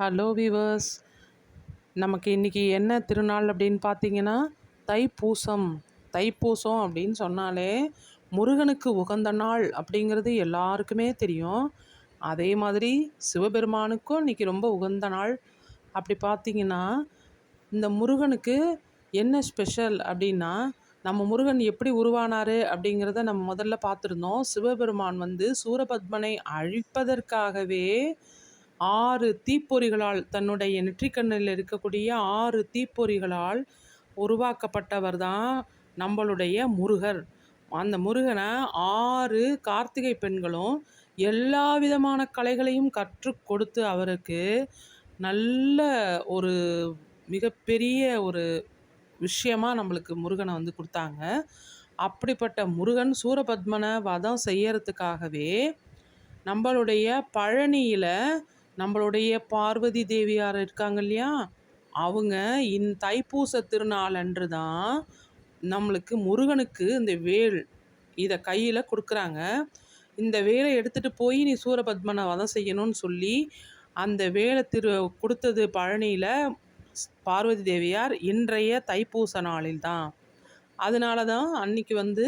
Hello viewers நமக்கு இன்றைக்கி என்ன திருநாள் அப்படின்னு பார்த்தீங்கன்னா தைப்பூசம். தைப்பூசம் அப்படின்னு சொன்னாலே முருகனுக்கு உகந்த நாள் அப்படிங்கிறது எல்லாருக்குமே தெரியும். அதே மாதிரி சிவபெருமானுக்கும் இன்றைக்கி ரொம்ப உகந்த நாள். அப்படி பார்த்தீங்கன்னா இந்த முருகனுக்கு என்ன ஸ்பெஷல் அப்படின்னா நம்ம முருகன் எப்படி உருவானார் அப்படிங்கிறத நம்ம முதல்ல பார்த்துருந்தோம். சிவபெருமான் வந்து சூரபத்மனை அழிப்பதற்காகவே ஆறு தீப்பொறிகளால் தன்னுடைய நெற்றிக்கண்ணில் இருக்கக்கூடிய ஆறு தீப்பொறிகளால் உருவாக்கப்பட்டவர் தான் நம்மளுடைய முருகர். அந்த முருகனை ஆறு கார்த்திகை பெண்களும் எல்லா விதமான கலைகளையும் கற்றுக் கொடுத்து அவருக்கு நல்ல ஒரு மிகப்பெரிய ஒரு விஷயமா நம்மளுக்கு முருகனை வந்து கொடுத்தாங்க. அப்படிப்பட்ட முருகன் சூரபத்மனை வதம் செய்யறதுக்காகவே நம்மளுடைய பழனியில் நம்மளுடைய பார்வதி தேவியார் இருக்காங்க இல்லையா? அவங்க இந் தைப்பூச திருநாள் அன்று தான் நம்மளுக்கு முருகனுக்கு இந்த வேல் இதை கையில் கொடுக்குறாங்க. இந்த வேலை எடுத்துகிட்டு போய் நீ சூரபத்மனை வதம் செய்யணும்னு சொல்லி அந்த வேலை திரு கொடுத்தது பழனியில் பார்வதி தேவியார் இன்றைய தைப்பூச நாளில் தான். அதனால தான் அன்னைக்கு வந்து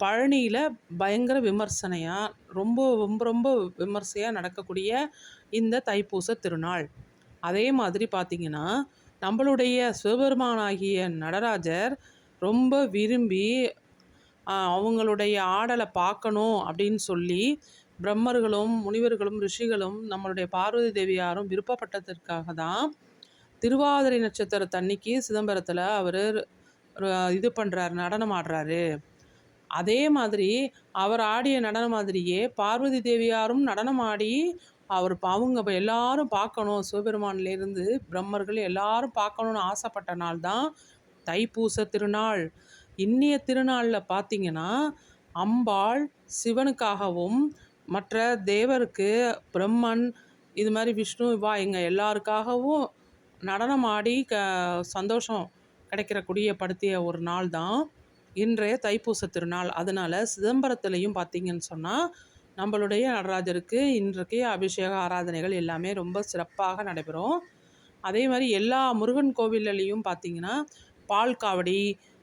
பழனியில் பயங்கர விமர்சனையாக ரொம்ப ரொம்ப ரொம்ப விமர்சையாக நடக்கக்கூடிய இந்த தைப்பூச திருநாள். அதே மாதிரி பார்த்திங்கன்னா நம்மளுடைய சிவபெருமானாகிய நடராஜர் ரொம்ப விரும்பி அவங்களுடைய ஆடலை பார்க்கணும் அப்படின்னு சொல்லி பிரம்மர்களும் முனிவர்களும் ரிஷிகளும் நம்மளுடைய பார்வதி தேவியாரும் விருப்பப்பட்டதற்காக தான் திருவாதிரை நட்சத்திரத்தன்னைக்கு சிதம்பரத்தில் அவர் இது பண்ணுறாரு நடனம் ஆடுறாரு. அதே மாதிரி அவர் ஆடிய நடனம் மாதிரியே பார்வதி தேவியாரும் நடனம் ஆடி அவர் அவங்க எல்லாரும் பார்க்கணும். சிவபெருமான்லேருந்து பிரம்மர்கள் எல்லாரும் பார்க்கணுன்னு ஆசைப்பட்ட நாள் தான் தைப்பூச திருநாள். இன்னிய திருநாளில் பார்த்தீங்கன்னா அம்பாள் சிவனுக்காகவும் மற்ற தேவருக்கு பிரம்மன் இது மாதிரி விஷ்ணு இவா எங்கள் எல்லாருக்காகவும் நடனம் ஆடி க சந்தோஷம் கிடைக்கிறக்கூடிய படுத்திய ஒரு நாள் தான் இன்றைய தைப்பூச திருநாள். அதனால் சிதம்பரத்துலேயும் பார்த்தீங்கன்னு சொன்னால் நம்மளுடைய நடராஜருக்கு இன்றைக்கு அபிஷேக ஆராதனைகள் எல்லாமே ரொம்ப சிறப்பாக நடைபெறும். அதே மாதிரி எல்லா முருகன் கோவில்லையும் பார்த்திங்கன்னா பால் காவடி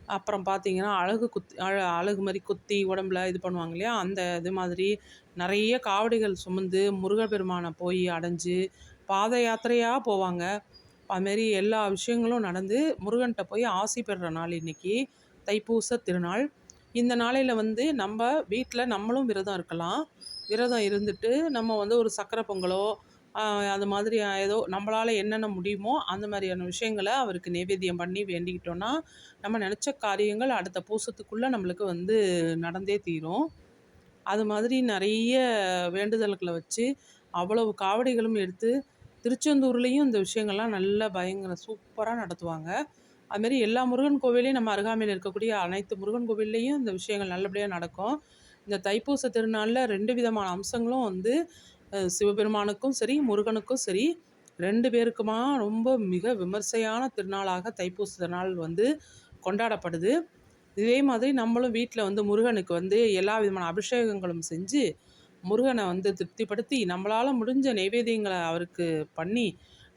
அப்புறம் பார்த்திங்கன்னா அழகு குத்தி அழ அழகு மாதிரி குத்தி உடம்புல இது பண்ணுவாங்க இல்லையா? அந்த இது மாதிரி நிறைய காவடிகள் சுமந்து முருகப்பெருமானை போய் அடைஞ்சு பாத யாத்திரையாக போவாங்க. அதுமாரி எல்லா விஷயங்களும் நடந்து முருகன்கிட்ட போய் ஆசி பெறுற நாள் இன்றைக்கி தைப்பூச திருநாள். இந்த நாளையில் வந்து நம்ம வீட்டில் நம்மளும் விரதம் இருக்கலாம். விரதம் இருந்துட்டு நம்ம வந்து ஒரு சக்கரை பொங்கலோ அது மாதிரி ஏதோ நம்மளால் என்னென்ன முடியுமோ அந்த மாதிரியான விஷயங்களை அவருக்கு நைவேத்தியம் பண்ணி வேண்டிக்கிட்டோன்னா நம்ம நினச்ச காரியங்கள் அடுத்த பூசத்துக்குள்ளே நம்மளுக்கு வந்து நடந்தே தீரும். அது மாதிரி நிறைய வேண்டுதல்களை வச்சு அவ்வளவு காவடிகளும் எடுத்து திருச்செந்தூர்லேயும் இந்த விஷயங்கள்லாம் நல்லா பயங்கர சூப்பராக நடத்துவாங்க. அதுமாரி எல்லா முருகன் கோவிலையும் நம்ம அருகாமையில் இருக்கக்கூடிய அனைத்து முருகன் கோவில்லையும் இந்த விஷயங்கள் நல்லபடியாக நடக்கும். இந்த தைப்பூச திருநாளில் ரெண்டு விதமான அம்சங்களும் வந்து சிவபெருமானுக்கும் சரி முருகனுக்கும் சரி ரெண்டு பேருக்குமா ரொம்ப மிக விமர்சையான திருநாளாக தைப்பூச திருநாள் வந்து கொண்டாடப்படுது. இதே மாதிரி நம்மளும் வீட்டில் வந்து முருகனுக்கு வந்து எல்லா விதமான அபிஷேகங்களும் செஞ்சு முருகனை வந்து திருப்திப்படுத்தி நம்மளால் முடிஞ்ச நைவேத்தியங்களை அவருக்கு பண்ணி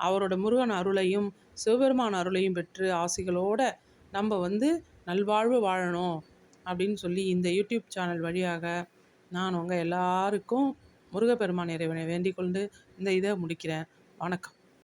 அவரோட முருகன் அருளையும் சிவபெருமான் அருளையும் பெற்று ஆசைகளோடு நம்ம வந்து நல்வாழ்வு வாழணும் அப்படின்னு சொல்லி இந்த யூடியூப் சேனல் வழியாக நான் உங்கள் எல்லாருக்கும் முருகப்பெருமான் இறைவனை வேண்டிக் கொண்டு இந்த இதை முடிக்கிறேன். வணக்கம்.